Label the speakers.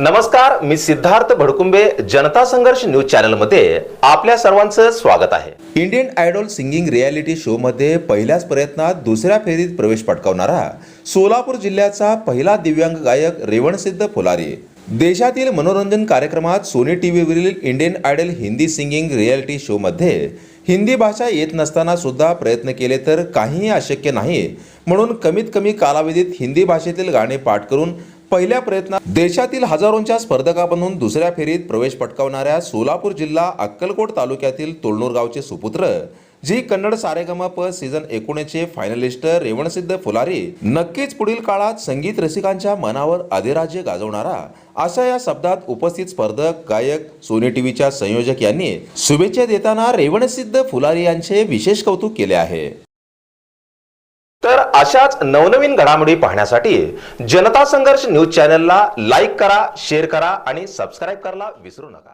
Speaker 1: नमस्कार मी सिद्धार्थ भडकुंबे जनता संघर्ष न्यूज चॅनलमध्ये आपल्या सर्वांचं स्वागत आहे. इंडियन आयडॉल सिंगिंग रियालिटी शोमध्ये पहिल्याच प्रयत्नात दुसऱ्या फेरीत प्रवेश पटकावणारा सोलापूर जिल्ह्याचा पहिला दिव्यांग गायक रेवणसिद्ध फुलारी. देशातील मनोरंजन कार्यक्रमात Sony T व्हीवरील Indian Idol Hindi singing reality शोमध्ये हिंदी भाषा येत नसताना सुद्धा प्रयत्न केले तर काहीही अशक्य नाही. म्हणून कमीत कमी कालावधीत हिंदी भाषेतील गाणे पाठ करून पहिल्या प्रयत्नात देशातील हजारोंच्या स्पर्धका बनून दुसऱ्या फेरीत प्रवेश पटकावणाऱ्या सोलापूर जिल्हा अक्कलकोट तालुक्यातील तोलनूर गावचे सुपुत्र जी कन्नड सारेगमा प सीझन एकोणीसचे फायनलिस्ट रेवणसिद्ध फुलारी नक्कीच पुढील काळात संगीत रसिकांच्या मनावर अधिराज्य गाजवणारा अशा या शब्दात उपस्थित स्पर्धक गायक सोनी टीव्हीच्या संयोजक यांनी शुभेच्छा देताना रेवणसिद्ध फुलारी यांचे विशेष कौतुक केले आहे. तर अशाच नवनवीन घडामोडी पाहण्यासाठी जनता संघर्ष न्यूज चॅनलला लाईक करा शेअर करा आणि सबस्क्राईब करायला विसरू नका.